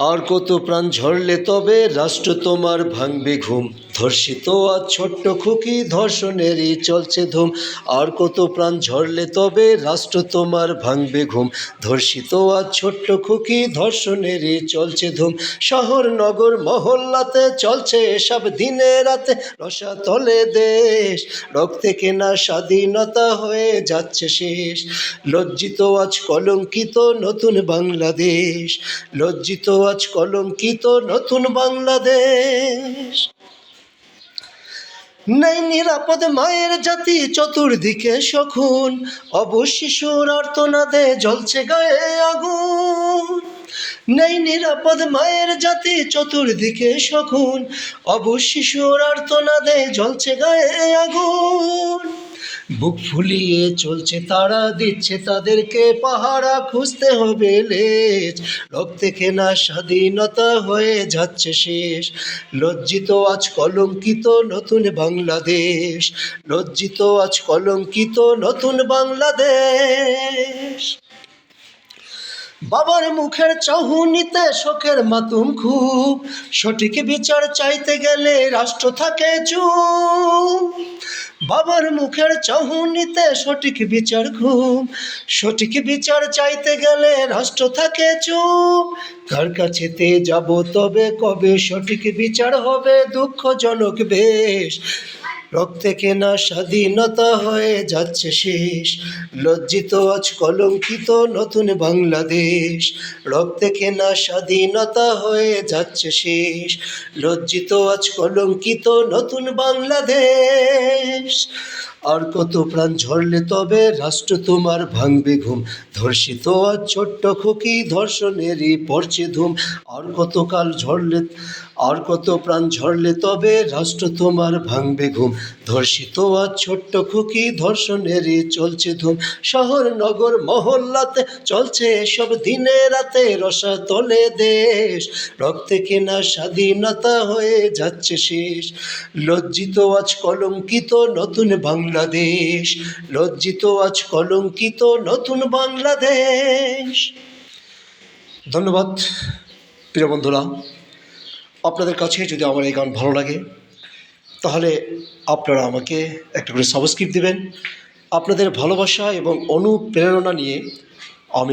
আর কত প্রাণ ঝরলে তবে রাষ্ট্র তোমার ভাঙবে ঘুম। ধর্ষিত আজ ছোট্ট খুকি ধর্ষণেরই চলছে ধুম। আর কত প্রাণ ঝরলে তবে রাষ্ট্র তোমার ভাঙবে ঘুম। ধর্ষিত আজ ছোট্ট খুকি ধর্ষণেরই চলছে ধুম। শহর, নগর, মহল্লাতে চলছে এসব দিনে রাতে। রসা তলে দেশ, রক্তে কেনা স্বাধীনতা হয়ে যাচ্ছে শেষ। লজ্জিত আজ কলঙ্কিত নতুন বাংলাদেশ। লজ্জিত আজ কলঙ্কিত নতুন বাংলাদেশ। নেই নিরাপদ মায়ের জাতি চতুর্দিকে শকুন। অবশিশুর আর্তনাদে জ্বলছে গায়ে আগুন। নেই নিরাপদ মায়ের জাতি চতুর্দিকে শকুন। অবশিশুর আর্তনাদে জ্বলছে গায়ে আগুন। বুক ফুলিয়ে চলছে তারা, দিচ্ছে তাদেরকে পাহারা, খুঁজতে হবে লেজ। রক্তে কেনা স্বাধীনতা হয়ে যাচ্ছে শেষ। লজ্জিত আজ কলঙ্কিত নতুন বাংলাদেশ। লজ্জিত আজ কলঙ্কিত নতুন বাংলাদেশ। বাবার মুখের চাহুনিতে শোকের মাতুম খুব। সঠিক বিচার চাইতে গেলে রাষ্ট্র থাকে চুপ। বাবার মুখের চাহুনিতে সঠিক বিচার ঘুম। সঠিক বিচার চাইতে গেলে রাষ্ট্র থাকে চুপ। কার কাছেতে যাব তবে কবে সঠিক বিচার হবে দুঃখজনক বেশ। রক্তে কেনা স্বাধীনতা হয়ে যাচ্ছে শেষ। লজ্জিত, আজ কলঙ্কিত নতুন বাংলাদেশ। রক্তে কেনা স্বাধীনতা হয়ে যাচ্ছে শেষ। লজ্জিত, আজ কলঙ্কিত নতুন বাংলাদেশ। আর কত প্রাণ ঝরলে তবে রাষ্ট্র তোমার ভাঙবে ঘুম। ধর্ষিত, আজ ছোট্ট খুকি ধর্ষণেরই পড়ছে ধুম। আর কত কাল ঝরলে আর কত প্রাণ ঝরলে তবে রাষ্ট্র তোমার ভাঙবে ঘুম। ধর্ষিত আজ ছোট্ট খুকি ধর্ষণেরই চলছে ধুম। শহর, নগর, মহল্লাতে চলছে এসব দিনে রাতে রসা তলে দেশ। রক্তে কেনা স্বাধীনতা হয়ে যাচ্ছে শেষ। লজ্জিত আজ কলঙ্কিত নতুন বাংলাদেশ। লজ্জিত আজ কলঙ্কিত নতুন বাংলাদেশ। ধন্যবাদ, প্রিয় বন্ধুরা। আপনাদের কাছে যদি আমার এই গান ভালো লাগে, তাহলে আপনারা আমাকে একটা করে সাবস্ক্রিপ্ট দেবেন। আপনাদের ভালোবাসা এবং অনুপ্রেরণা নিয়ে আমি